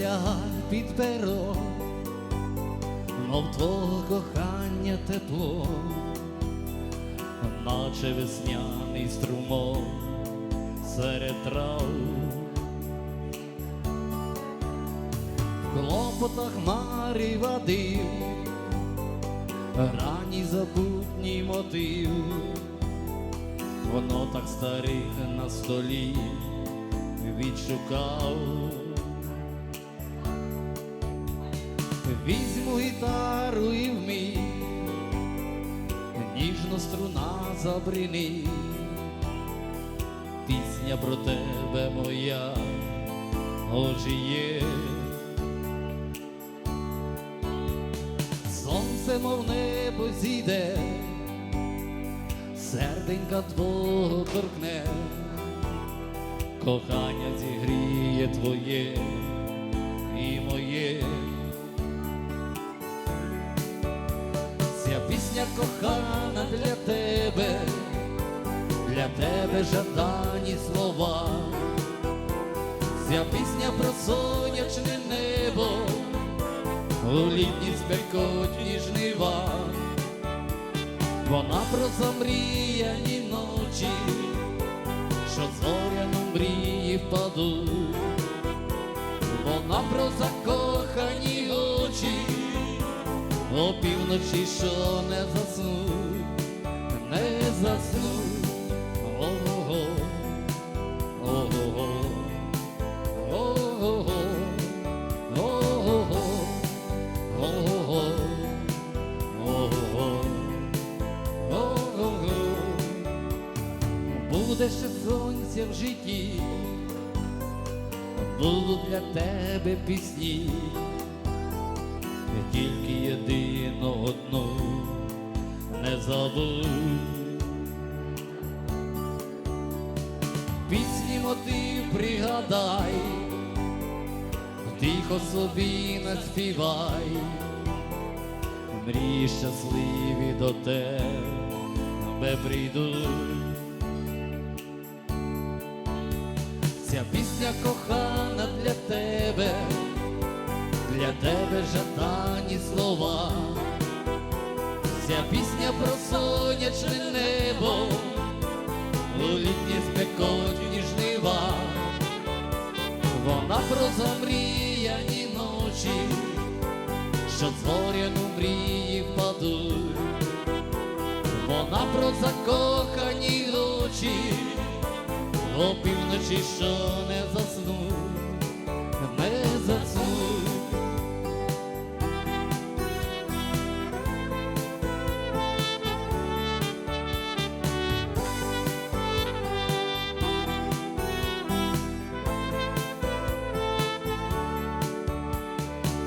лягай під перо, мов твого кохання тепло, наче весняний струмок серед трав. В клопотах марі води, ранній забутній мотив, воно так старих на столі відшукав. Візьму гітару і вмій, ніжно струна забринить, пісня про тебе моя, очі є. Сонце, мов небо зійде, серденька твого торкне, кохання зігріє твоє і моє. Пісня кохана для тебе, для тебе жадані слова, ця пісня про сонячне небо, у літні спекотні жнива, вона про замріяні ночі, що зоряно мрії впадуть, вона про закохані очі опівночі, що не заснуть, не заснуть. Ого-го, ого-го, ого-го, ого-го, ого-го, ого-го, ого-го. Буде ще сонця в житті, будуть для тебе пісні тільки одну не забудь. Пісні мотив пригадай, тихо собі наспівай, мрії щасливі до тебе прийдуть. Ця пісня кохана для тебе для тебе жадані слова, ця пісня про сонячне небо, у літні спекотні жнива, вона про замріяні ночі, що зоряну мрії впадуть, вона про закохані очі, опівночі, що не заснуть,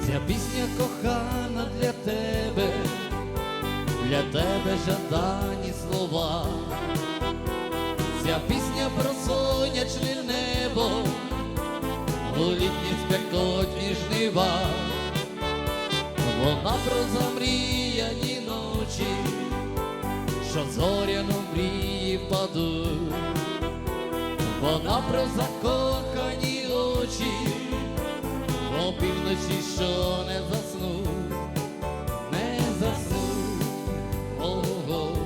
Ця пісня кохана для тебе, для тебе жадані слова, ця пісня про сонячне небо, у літні спекотні жнива, вона про замріяні ночі, що зоряно мрії впадуть, вона про закохані очі опівночі, що не заснуть, не заснуть, ого,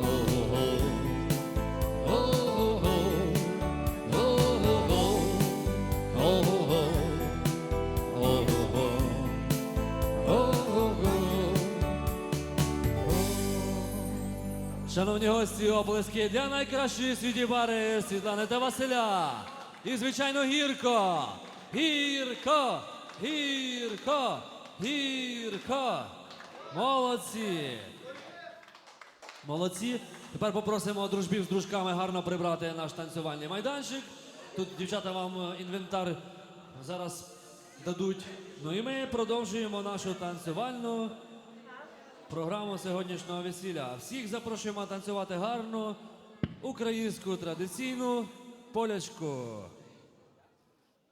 ого, ого, ого, ого, ого, ого. Шановні гості, оплески для найкращої світі пари Світлани та Василя. І, звичайно, гірко. Гірко, гірко, гірко. Молодці. Молодці. Тепер попросимо дружбів з дружками гарно прибрати наш танцювальний майданчик. Тут дівчата вам е, інвентар зараз дадуть. Ну і ми продовжуємо нашу танцювальну програму сьогоднішнього весілля. Всіх запрошуємо танцювати гарну українську традиційну полячку.